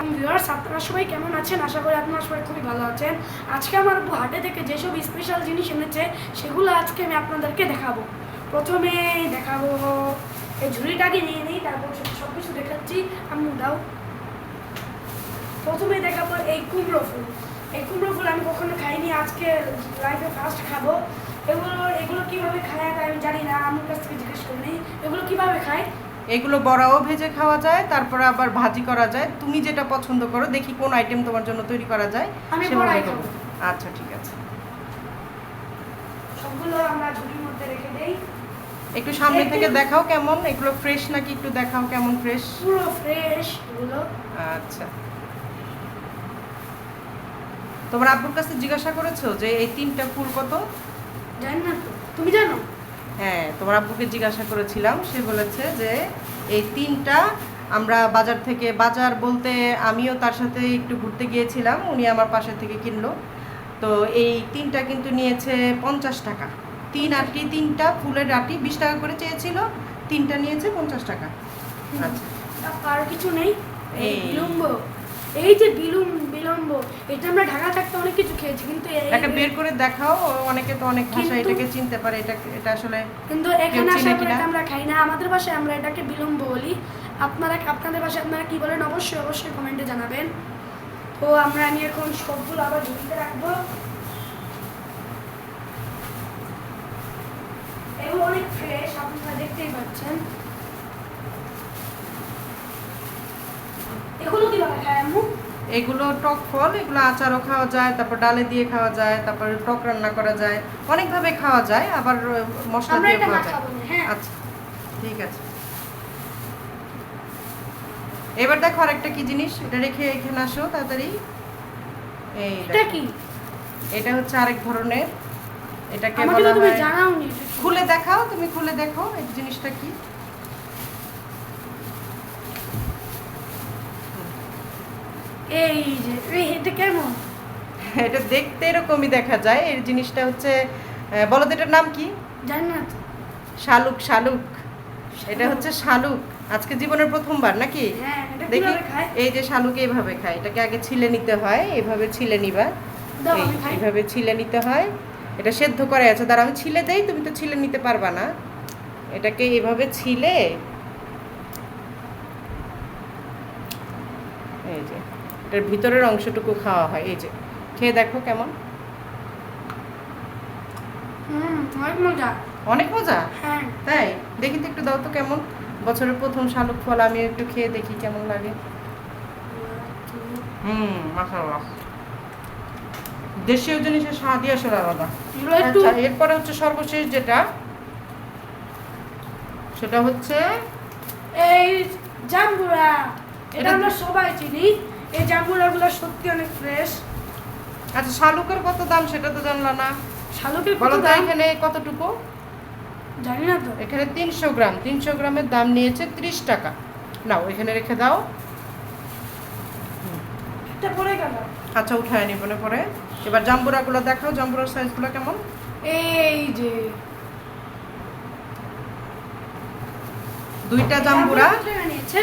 আপনারা সবাই কেমন আছেন? আশা করি আপনারা সবাই খুবই ভালো আছেন। আজকে আমার হাটে থেকে যেসব স্পেশাল জিনিস এনেছে, সেগুলো আজকে আমি আপনাদেরকে দেখাবো। প্রথমে দেখাবো এই ঝুড়িটাকে নিয়ে নিই, তারপর সব কিছু দেখাচ্ছি। আম্মু, দাও। প্রথমে দেখাবো এই কুমড়ো ফুল। এই কুমড়ো ফুল আমি কখনো খাইনি, আজকে লাইফে ফার্স্ট খাব। এগুলো এগুলো কীভাবে খায় আমি জানি না, আম্মুর কাছ থেকে জিজ্ঞেস করে নিই এগুলো কীভাবে খায়? এগুলো বড়াও ভেজে খাওয়া যায় তারপরে আবার ভাজি করা যায়। তুমি যেটা পছন্দ করো দেখি কোন আইটেম তোমার জন্য তৈরি করা যায় সেভাবে করব। আচ্ছা ঠিক আছে। সবগুলো আমরা ঝুড়ির মধ্যে রেখে দেই। একটু সামনে থেকে দেখাও কেমন? এগুলো ফ্রেশ নাকি একটু দেখাও কেমন ফ্রেশ পুরো ফ্রেশ এগুলো। আচ্ছা। তোমার আব্বুর কাছে জিজ্ঞাসা করেছ যে এই তিনটা ফুল কত? জানি না তুমি জানো? হ্যাঁ তোমার আব্বুকে জিজ্ঞাসা করেছিলাম সে বলেছে যে এই তিনটা আমরা বাজার থেকে বাজার বলতে আমিও তার সাথে একটু ঘুরতে গিয়েছিলাম উনি আমার পাশে থেকে কিনলো। তো এই তিনটা কিন্তু নিয়েছে পঞ্চাশ টাকা। তিন আটটি তিনটা ফুলের আটি বিশ টাকা করে চেয়েছিল তিনটা নিয়েছে পঞ্চাশ টাকা। আচ্ছা। আর কিছু নেই। বিলম্ব এই যে বিলুম বিলম্ব এটা আমরা ঢাকা থাকতে অনেক কিছু খেয়েছি কিন্তু একটা বের করে দেখাও অনেকে তো অনেক ভাষা এটাকে চিনতে পারে এটা এটা আসলে কিন্তু এখানে আসার পরে আমরা খাই না আমাদের ভাষায় আমরা এটাকে বিলম্ব বলি। আপনারা আপনাদের ভাষায় আপনারা কি বলেন? অবশ্যই অবশ্যই কমেন্টে জানাবেন। তো আমরা আমি এখন সবগুলো আবার ঝুড়িতে রাখব। এগুলো অনেক ফ্রেশ আপনারা দেখতেই পাচ্ছেন। এগুলো কীভাবে খায় আম্মু? এগুলো টক ফল এগুলো আচারও খাওয়া যায় তারপর ডালে দিয়ে খাওয়া যায় তারপর টক রান্না করা যায়। অনেকভাবে খাওয়া যায় আবার মশলা দিয়ে খাওয়া যায়। হ্যাঁ। আচ্ছা ঠিক আছে। এবার দেখো আরেকটা কি জিনিস এটা রেখে এখানে আসো তাড়াতাড়ি। এই এটা কি? এটা হচ্ছে আরেক ধরনের। এটাকে বলা হয়। খুলে দেখাও তুমি খুলে দেখো এই জিনিসটা কি। এই যে এটা কেমন? এটা দেখতে এরকমই দেখা যায়। এই জিনিসটা হচ্ছে বলো তো এটার নাম কি? জানি না তো শালুক। শালুক। এটা হচ্ছে শালুক। আজকে জীবনের প্রথমবার নাকি? হ্যাঁ দেখি। এই যে শালুক এইভাবে খায়। এটাকে আগে ছিলে নিতে হয় এইভাবে ছিলে নিবা। এইভাবে ছিলে নিতে হয়। এটা সেদ্ধ করে আছে। দাঁড়া আমি ছিলে দেই তুমি তো ছিলে নিতে পারবা না। এটাকে এইভাবে ছিলে। এই যে। এটার ভিতরের অংশটুকু খাওয়া হয় এই যে। খেয়ে দেখো কেমন? অনেক মজা। অনেক মজা? হ্যাঁ। তাই? দেখি তো একটু দাও তো কেমন। বছরের প্রথম শালুক ফল আমি একটু খেয়ে দেখি কেমন লাগে। হুম মাশাআল্লাহ। দেশীয় জিনিসের স্বাদই আসলে আলাদা। একটু আচ্ছা এরপরে হচ্ছে সর্বশেষ যেটা সেটা হচ্ছে এই জাম্বুরা এটা- আমরা সবাই চিনি। এই জাম্বুরাগুলো সত্যি অনেক ফ্রেশ আচ্ছা শালুকের কত দাম সেটা তো জানলা না। শালুকের কত দাম? এখানে কতটুকু? জানি না তো। এখানে তিনশো গ্রাম তিনশো গ্রামের দাম নিয়েছে ত্রিশ টাকা। নাও এখানে রেখে দাও। এটা পড়ে গেল। আচ্ছা উঠায় নিব না পরে এবার জাম্বুরাগুলো দেখাও জাম্বুরার সাইজগুলো কেমন? এই যে। দুইটা জাম্বুরা। নিয়েছে।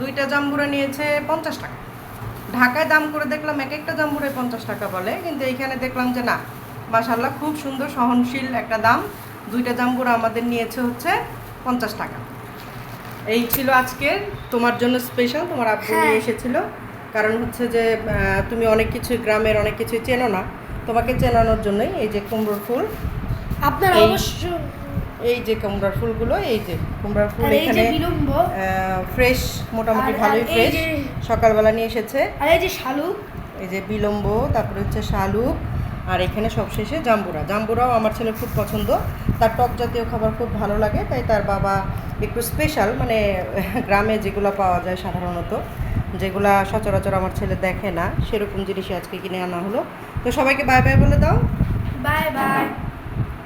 দুইটা জাম্বুরা নিয়েছে পঞ্চাশ টাকা। ঢাকায় দাম করে দেখলাম এক একটা দাম জাম্বুরায় পঞ্চাশ টাকা বলে কিন্তু এইখানে দেখলাম যে না মাশাল্লাহ খুব সুন্দর সহনশীল একটা দাম দুইটা দাম জাম্বুরা আমাদের নিয়েছে হচ্ছে পঞ্চাশ টাকা। এই ছিল আজকের তোমার জন্য স্পেশাল তোমার আব্বু হ্যাঁ। নিয়ে এসেছিল। কারণ হচ্ছে যে তুমি অনেক কিছু গ্রামের অনেক কিছু চেনো না। তোমাকে চেনানোর জন্যই এই যে কুমড়োর ফুল। আপনার অবশ্য এই যে কুমড়ার ফুলগুলো এই যে কুমড়ার ফুল এই যে এখানে ফ্রেশ মোটামুটি ভালোই ফ্রেশ সকালবেলা নিয়ে এসেছে। আর এই যে শালুক। এই যে বিলম্ব তারপরে হচ্ছে শালুক। আর এখানে সবশেষে জাম্বুরা। জাম্বুরাও আমার ছেলে খুব পছন্দ। তার টক জাতীয় খাবার খুব ভালো লাগে তাই তার বাবা একটু স্পেশাল মানে গ্রামে যেগুলো পাওয়া যায় সাধারণত যেগুলা সচরাচর আমার ছেলে দেখে না সেরকম জিনিসই আজকে কিনে আনা হলো। তো সবাইকে বাই বাই বলে দাও। Bye bye